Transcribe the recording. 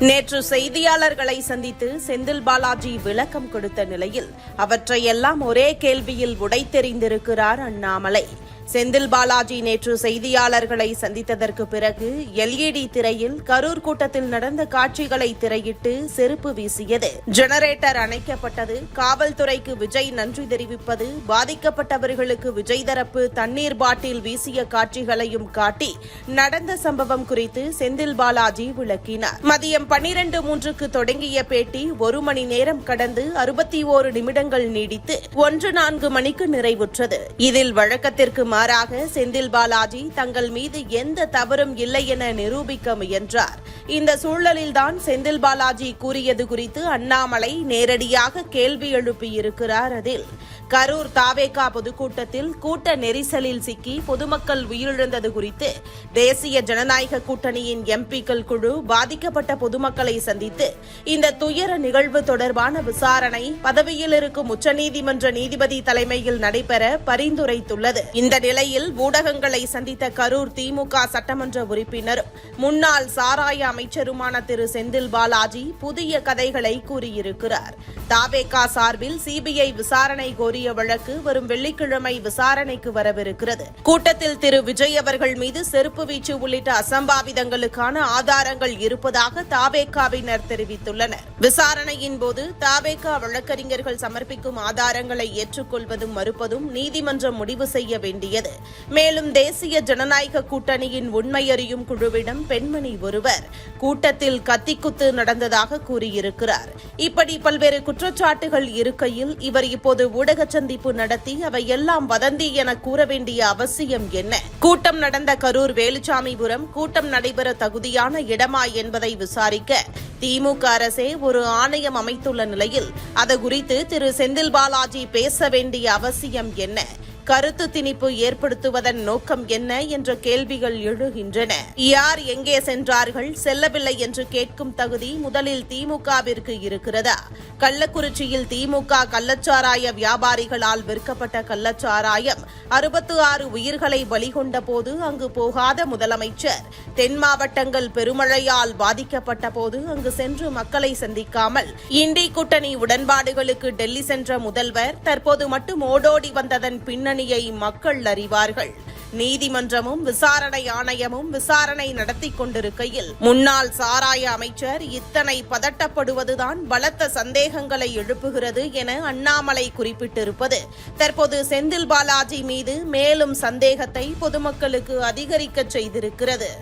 நேற்று செய்தியாளர்களை சந்தித்து செந்தில் பாலாஜி விளக்கம் கொடுத்த நிலையில் அவற்றையெல்லாம் ஒரே கேள்வியில் உடைத்தெறிந்திருக்கிறார் அண்ணாமலை. செந்தில் பாலாஜி நேற்று செய்தியாளர்களை சந்தித்ததற்கு பிறகு எல்இடி திரையில் கரூர் கூட்டத்தில் நடந்த காட்சிகளை திரையிட்டு செருப்பு வீசியது. ஜெனரேட்டர் அணைக்கப்பட்டது. காவல்துறைக்கு விஜய் நன்றி தெரிவிப்பது. பாதிக்கப்பட்டவர்களுக்கு விஜய் தரப்பு தண்ணீர் பாட்டில் வீசிய காட்சிகளையும் காட்டி நடந்த சம்பவம் குறித்து செந்தில் பாலாஜி விளக்கினார். மதியம் பன்னிரண்டு மூன்றுக்கு தொடங்கிய பேட்டி ஒரு மணி நேரம் கடந்து அறுபத்தி ஓரு நிமிடங்கள் நீடித்து ஒன்று நான்கு மணிக்கு நிறைவுற்றது. இதில் வழக்கத்திற்கு மாறாக செந்தில் பாலாஜி தங்கள் மீது எந்த தவறும் இல்லை என நிரூபிக்க முயன்றார். இந்த சூழலில்தான் செந்தில் பாலாஜி கூறியது குறித்து அண்ணாமலை நேரடியாக கேள்வி எழுப்பியிருக்கிறார் அதில். கரூர் தாவேகா பொதுக்கூட்டத்தில் கூட்ட நெரிசலில் சிக்கி பொதுமக்கள் உயிரிழந்தது குறித்து தேசிய ஜனநாயக கூட்டணியின் எம்பிக்கள் குழு பாதிக்கப்பட்ட பொதுமக்களை சந்தித்து இந்த துயர நிகழ்வு தொடர்பான விசாரணை பதவியில் இருக்கும் உச்சநீதிமன்ற நீதிபதி தலைமையில் நடைபெற பரிந்துரைத்துள்ளது. இந்த நிலையில் ஊடகங்களை சந்தித்த கரூர் திமுக சட்டமன்ற உறுப்பினரும் முன்னாள் சாராய அமைச்சருமான திரு செந்தில் பாலாஜி புதிய கதைகளை கூறியிருக்கிறார். தாவேகா சார்பில் சிபிஐ விசாரணை கோரி கோரிய வழக்கு வரும் வெள்ளிக்கிழமை விசாரணைக்கு வரவிருக்கிறது. கூட்டத்தில் திரு. விஜய் அவர்கள் மீது செருப்பு வீச்சு உள்ளிட்ட அசம்பாவிதங்களுக்கான ஆதாரங்கள் இருப்பதாக தாவேக்காவினர் தெரிவித்துள்ளனர். விசாரணையின் போது தாவேக்கா வழக்கறிஞர்கள் சமர்ப்பிக்கும் ஆதாரங்களை ஏற்றுக்கொள்வதும் மறுப்பதும் நீதிமன்றம் முடிவு செய்ய வேண்டியது. மேலும் தேசிய ஜனநாயக கூட்டணியின் உண்மையறியும் குழுவிடம் பெண்மணி ஒருவர் கூட்டத்தில் கத்திக்குத்து நடந்ததாக கூறியிருக்கிறார். இப்படி பல்வேறு குற்றச்சாட்டுகள் இருக்கையில் இவர் இப்போது ஊடக சந்திப்பு நடத்தி அவை எல்லாம் வதந்தி என கூற வேண்டிய அவசியம் என்ன? கூட்டம் நடந்த கரூர் வேலுச்சாமிபுரம் கூட்டம் நடைபெற தகுதியான இடமா என்பதை விசாரிக்க திமுக அரசே ஒரு ஆணையம் அமைத்துள்ள நிலையில் அது குறித்து திரு செந்தில் பாலாஜி பேச வேண்டிய அவசியம் என்ன? கருத்து திணிப்பு ஏற்படுத்துவதன் நோக்கம் என்ன என்ற கேள்விகள் எழுகின்றன. யார் எங்கே சென்றார்கள் செல்லவில்லை என்று கேட்கும் தகுதி முதலில் திமுகவிற்கு இருக்கிறதா? கள்ளக்குறிச்சியில் திமுக கள்ளச்சாராய வியாபாரிகளால் விற்கப்பட்ட கள்ளச்சாராயம் அறுபத்து ஆறு உயிர்களை பலிகொண்ட போது அங்கு போகாத முதலமைச்சர். தென் மாவட்டங்கள் பெருமழையால் பாதிக்கப்பட்ட போது அங்கு சென்று மக்களை சந்திக்காமல் இண்டி கூட்டணி உடன்பாடுகளுக்கு டெல்லி சென்ற முதல்வர் தற்போது மட்டும் ஓடோடி வந்ததன் பின்னணியை மக்கள் அறிவார்கள். நீதிமன்றமும் விசாரணை ஆணையமும் விசாரணை நடத்தி கொண்டிருக்கையில் முன்னாள் சாராய அமைச்சர் இத்தனை பதட்டப்படுவதுதான் பலத்த சந்தேகங்களை எழுப்புகிறது என அண்ணாமலை குறிப்பிட்டிருப்பது. தற்போது செந்தில் பாலாஜி மீது மேலும் சந்தேகத்தை பொதுமக்களுக்கு அதிகரிக்க செய்திருக்கிறது.